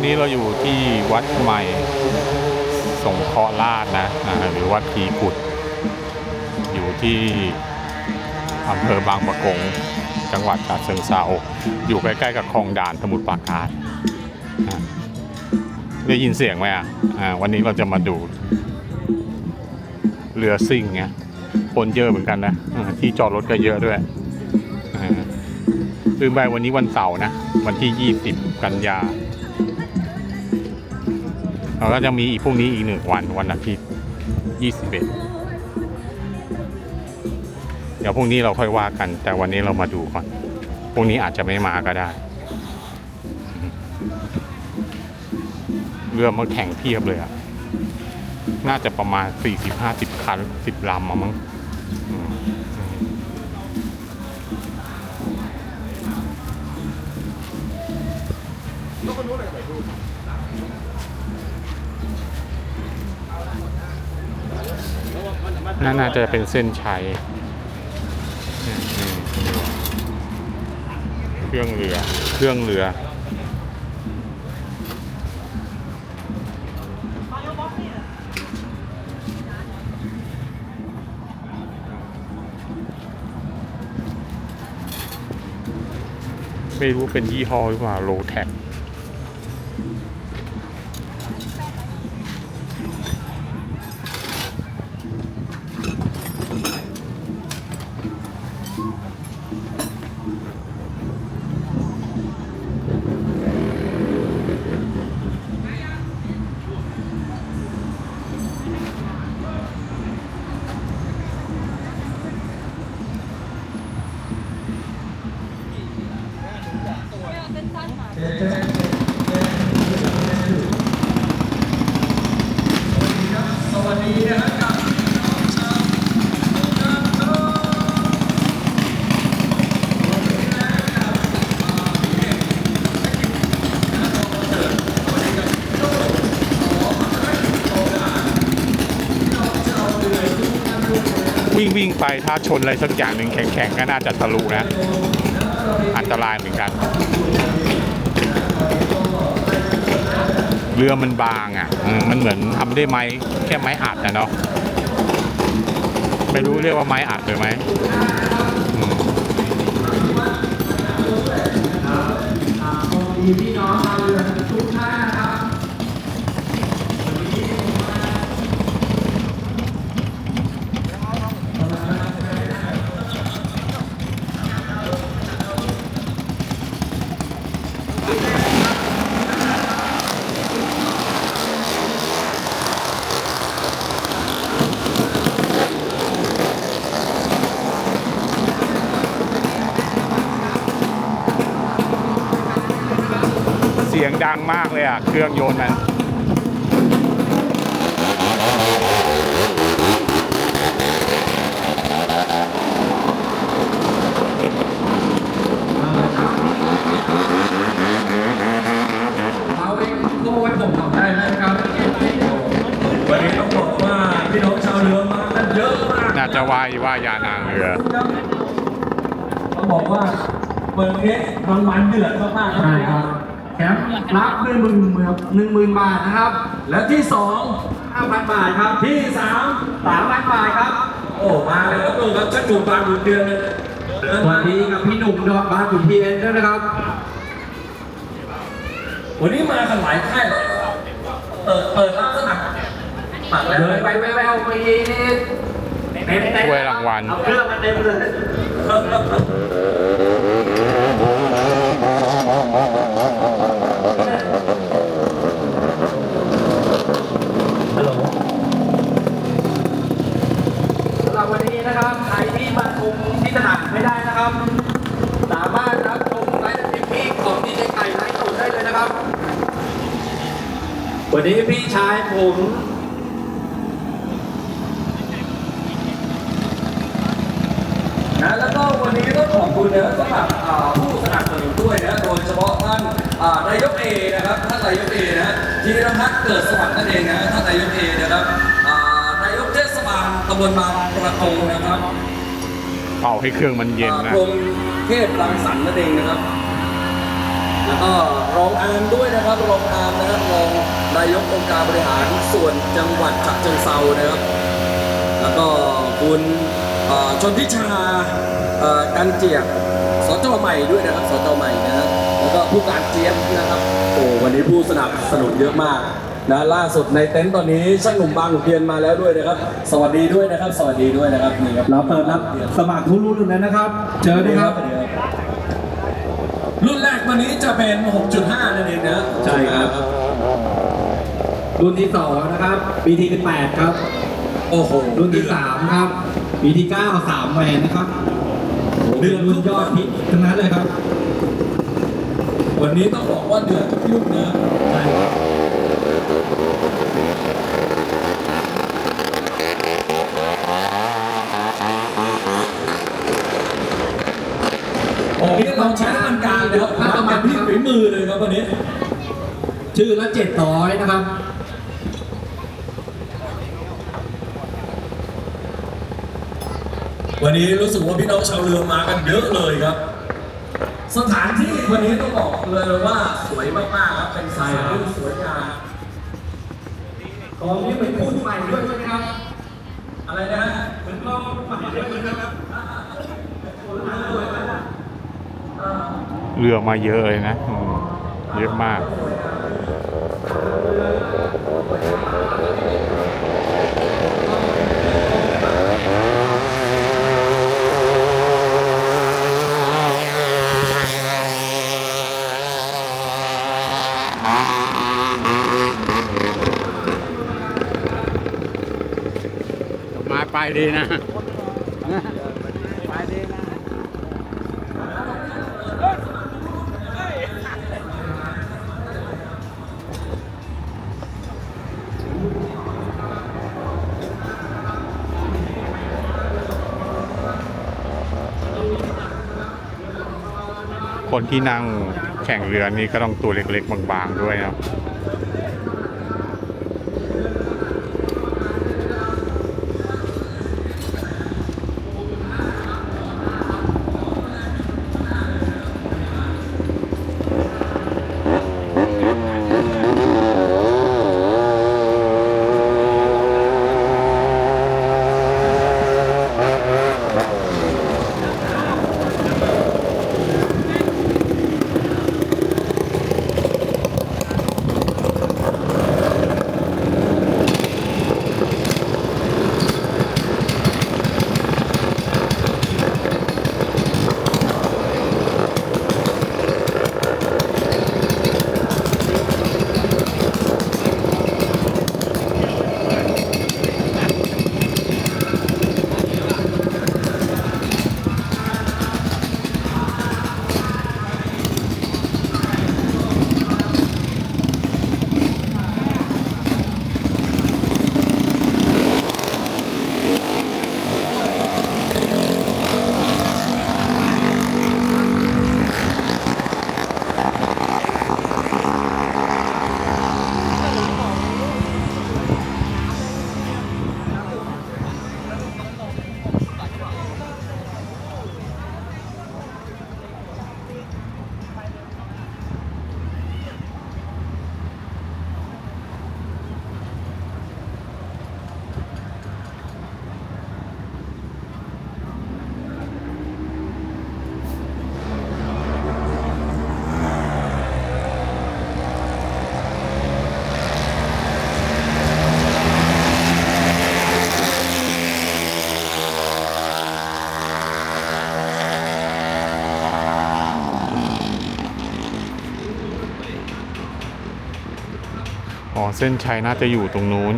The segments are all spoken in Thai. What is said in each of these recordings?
อนนี้เราอยู่ที่วัดใหม่สงเคราะห์ราชนะหรือวัดพีกุด อยู่ที่อำเภอบางปะกง จังหวัดฉะเชิงเทราอยู่ใกล้ๆกับคลองด่านสมุทรปราการได้ยินเสียงไหมอะอ่าวันนี้เราจะมาดู เรือซิ่งไงคนเยอะเหมือนกันนะที่จอดรถก็เยอะด้วยลืมไปวันนี้วันเสาร์นะ วันที่ 20 กันยา แล้วก็จะมีอีกพรุ่งนี้อีกหนึ่งวันวันอาทิตย์21เดี๋ยวพรุ่งนี้เราค่อยว่ากัน แต่วันนี้เรามาดูก่อนพรุ่งนี้อาจจะไม่มาก็ได้ เรือมาแข่งเพียบเลยอะน่าจะประมาณ 40-50 คัน 10ลำมั้ง น่าจะเป็นเส้นชัยเครื่องเรือ เครื่องเรือไม่รู้เป็นยี่ห้อหรือเปล่าโลแท็ก วิ่งวิ่งไปถ้าชนอะไรสักอย่างหนึ่งแข็งๆก็น่าจะทะลุนะ อันตรายเหมือนกัน เรือมันบางอะ มันเหมือนทำด้ไม้แค่ไม้อัดนะเนาะไม่รู้เรียกว่าไม้อัดหรือไหมพี่น้อง เสียงดังมากเลยอะ เครื่องยนต์มันเอาเองโก้ไว้ผมทำได้ไหมครับวันนี้ต้องบอกว่าพี่น้องชาวเรือมากันเยอะมากน่าจะว่ายว่ายานางเรือต้องบอกว่าเปิดนี้รางวัลเดือดมากๆใช่ครับ แคมป์รับหนึ่งหมื่นหนึ่งหมื่นบาทนะครับ และที่สองห้าพันบาทครับ ที่สามสามพันบาทครับ โอ้มาเลยครับลุงครับชักจูบบางขุนเทียนเลยสวัสดีกับพี่หนุ่มดอกบางขุนเทียนด้วยนะครับ วันนี้มากันหลายค่ายเปิดเปิดรับสมัครเลยไปแววๆไปนี่เต็มเต็มถ้วยรางวัลเอาเครื่องมาเต็มเลยฮัลโหลสำหรับวันนี้นะครับ ใครที่มาชมที่สนามไม่ได้นะครับ สามารถรับชมไลฟ์สตรีมมิ่งของดีเจไก่ไลฟ์สดได้เลยนะครับ วันนี้พี่ชายผม นะแล้วก็วันนี้ต้องขอบคุณนะสำหรับอ่าผู้สนับสนุนด้วยนะโดยเฉพาะท่านอ่านายกเอนะครับท่านนายกเอนะธีรพัฒน์เกิดสวัสดิ์นั่นเองนะท่านนายกเอนะครับอ่านายกเทศบาลตำบลบางประกงนะครับเป่าให้เครื่องมันเย็นอ่านะ กรมเทพรังสรรค์นั่นเองนะครับ แล้วก็รองอาร์มด้วยนะครับรองอาร์มนะครับรองนายกองค์การบริหารส่วนจังหวัดฉะเชิงเซานะครับ แล้วก็คุณเอ่อชนทิชาเอ่อกันเจียกสจใหม่ด้วยนะครับสจใหม่นะฮะแล้วก็ผู้การเจี๊ยบนะครับโอ้วันนี้ผู้สนับสนุนเยอะมากนะล่าสุดในเต็นท์ตอนนี้ช่างหนุ่มบางขุนเทียนมาแล้วด้วยนะครับ สวัสดีด้วยนะครับ สวัสดีด้วยนะครับนี่ครับเราเปิดรับสมัครทุกรุ่นเลยนะครับ เจอได้ครับ รุ่นแรกวันนี้จะเป็น 6.5 นั่นเองนะใช่ครับ รุ่นที่สองนะครับ BT 18ครับ โอ้โหรุ่นที่สามครับ BT 9 3แหวนนะครับเดือดรุ่นยอดฮิตทั้งนั้นเลยครับ วันนี้ต้องบอกว่าเดือดทุกยุคนะใช่ครับโอ้โหเราใช้ น้ำมันกลางนะครับน้ำมันที่ฝีมือเลยครับวันนี้ ชื่อละ700นะครับวันนี้รู้สึกว่าพี่น้องชาวเรือมากันเยอะเลยครับ สถานที่วันนี้ต้องบอกเลยว่าสวยมากๆครับเป็นสายรุ่สวยงามของนี้เหมือนคู่ใหม่ด้วยใช่ไหมครับ อะไรนะฮะ เหมือนกล้องใหม่ด้วยนะครับ เรือมาเยอะเลยนะ เยอะมากมาไปดีนะ คนที่นั่งแข่งเรือนี่ก็ต้องตัวเล็กๆบางๆด้วยนะ อ๋อ เส้นชัยน่าจะอยู่ตรงนู้น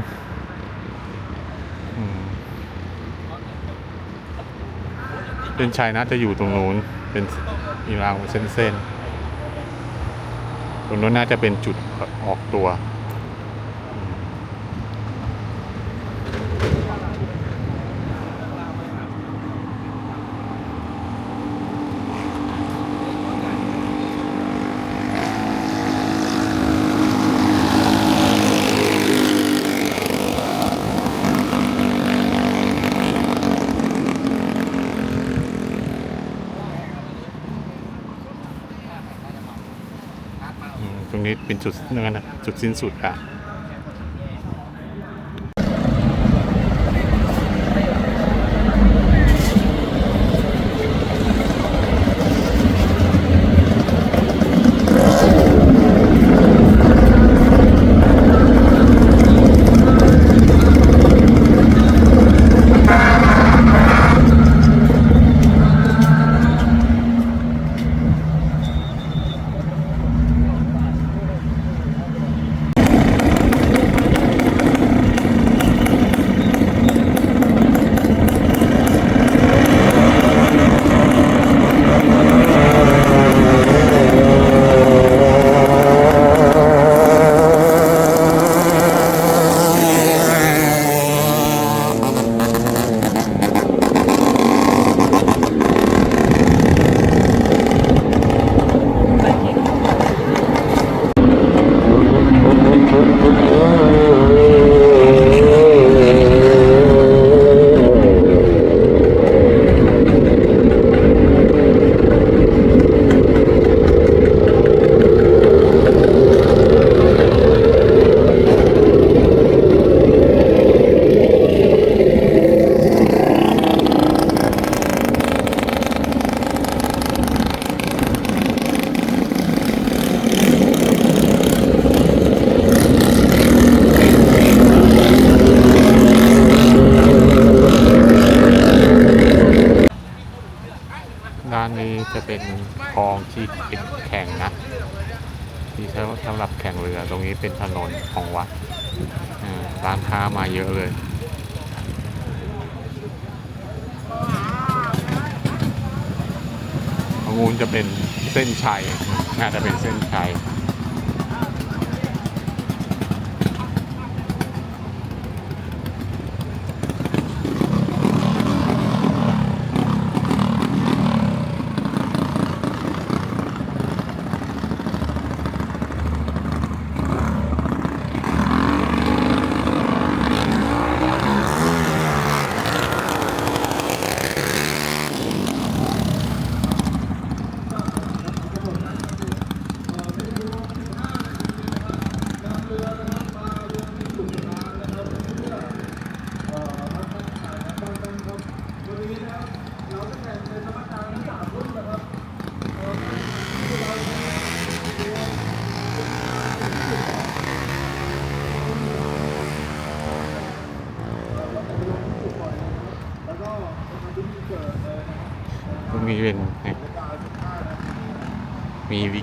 เส้นชัยน่าจะอยู่ตรงนู้น เป็นอีรางเป็นเส้นๆ ตรงนู้นน่าจะเป็นจุดออกตัว นี้เป็นจุดนั่นนะจุดสิ้นสุดอะ ด้านนี้จะเป็นคลองที่เป็นแข่งนะ ที่ใช้สำหรับแข่งเรือ ตรงนี้เป็นถนนของวัดอ่าร้านค้ามาเยอะเลย ตร งูนจะเป็นเส้นชัยน่าจะเป็นเส้นชัย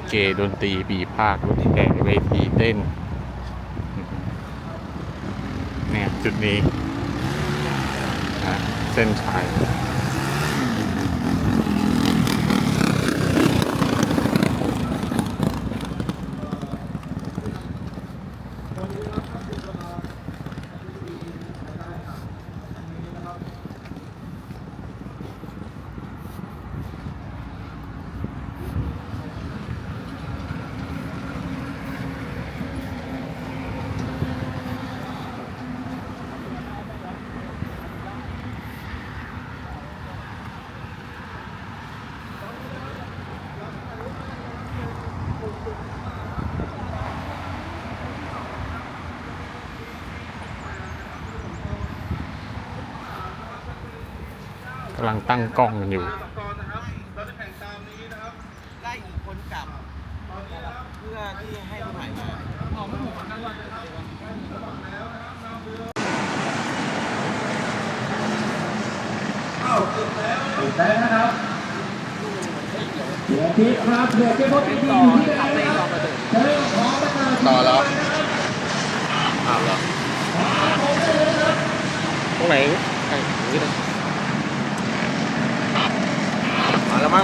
เกดนตรีปีภาครถแห่เวทีเต้น เนี่ย จุดนี้เส้นชัย กำลังตั้งกล้องกันอยู่ ไล่อีกคนกลับ เพื่อที่ให้คนใหม่มาติดแล้วนะครับเดี๋ยวพี่ครับเดี๋ยวพี่พบพี่อยู่ที่ไหนนะครับเชิญขอประกาศต่อแล้วอ้าวเหรอตรงไหนไอ้นี่นะ ม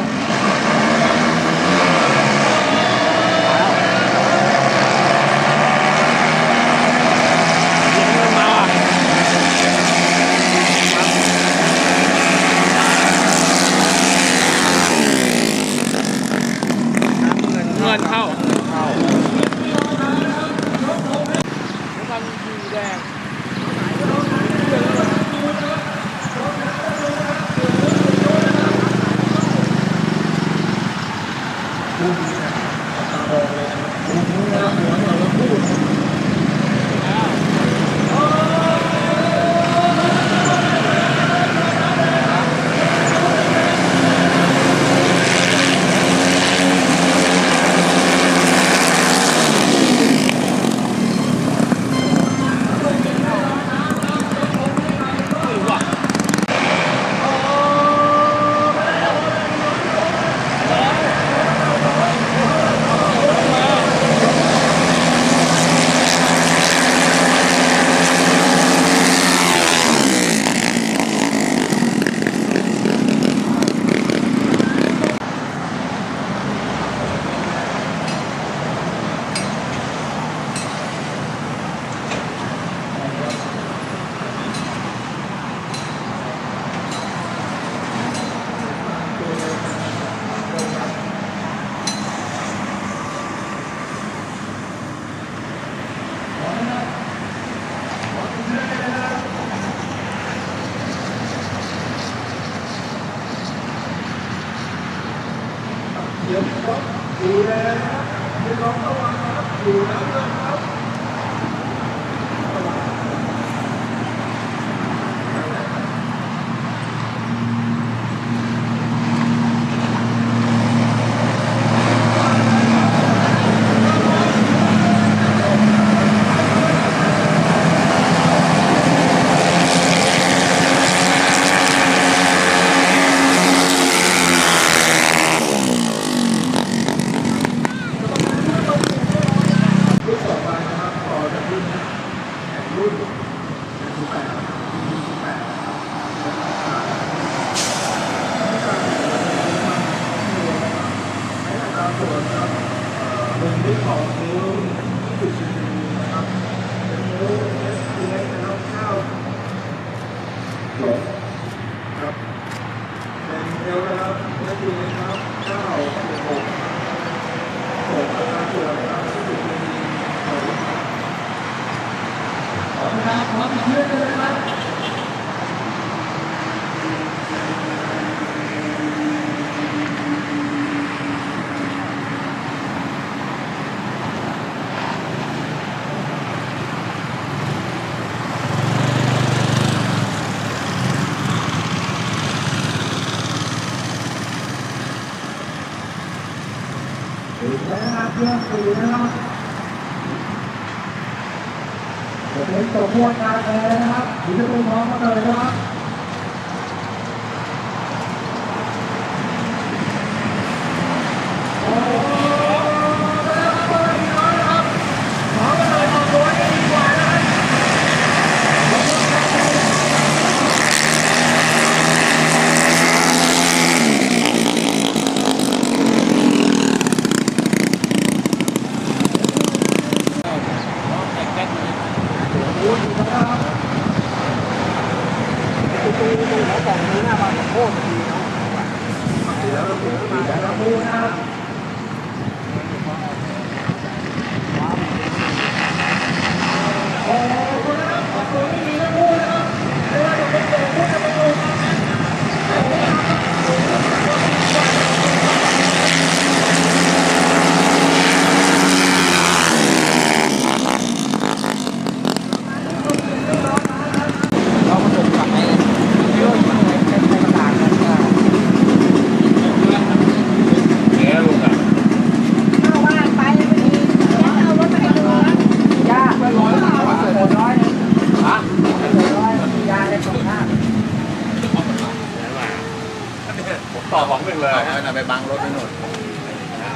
ไปบังรถ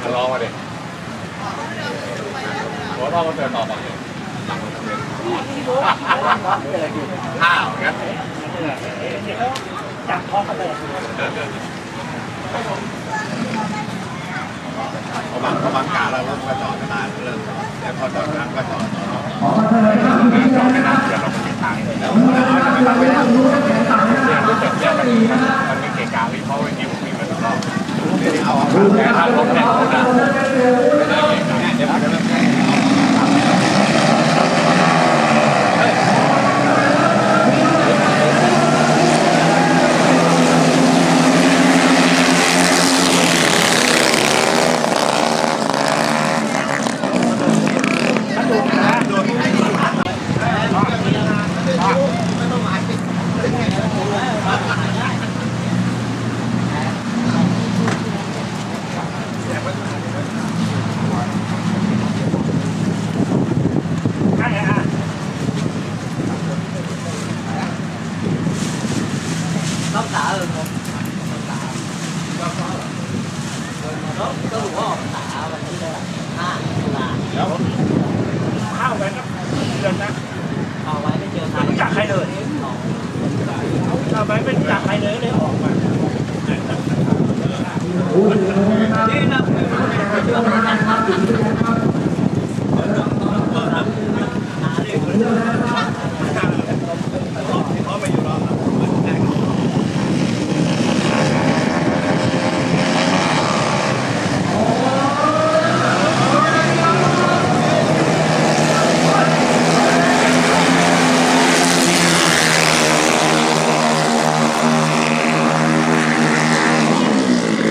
ไปหน่อยลองมาดิหัวเรามาเจอต่อสองหนึ่งข้าวงั้นจับคอกันเลยเขาบังเขาบังกาเรารถก็จอดนานเริ่มจอดแล้วพอจอดน้ำก็จอดขอมาเลยครับพี่น้องนะครับเดี๋ยวเราไปติดทางแล้วเราไปนั่งดูแข่งขันนะครับโชคดีนะครับมันมีเกะกะวิ่งเพราะวิ่งวิ่งวิ่งมาทุกรอบ เอาดูนะครับรถแข่งรถนะ เดี๋ยวเดี๋ยว ต้องตาเออผมต้องตาต้องต้องรู้ว่าตาวันที่เท่าไหร่ห้าตุลา เข้าไปก็เดือนนะเอาไว้ไม่เจอใครไม่รู้จักใครเลยเอาไปไม่รู้จักใครเลยเลยออกมาดูนะครับนี่นะครับ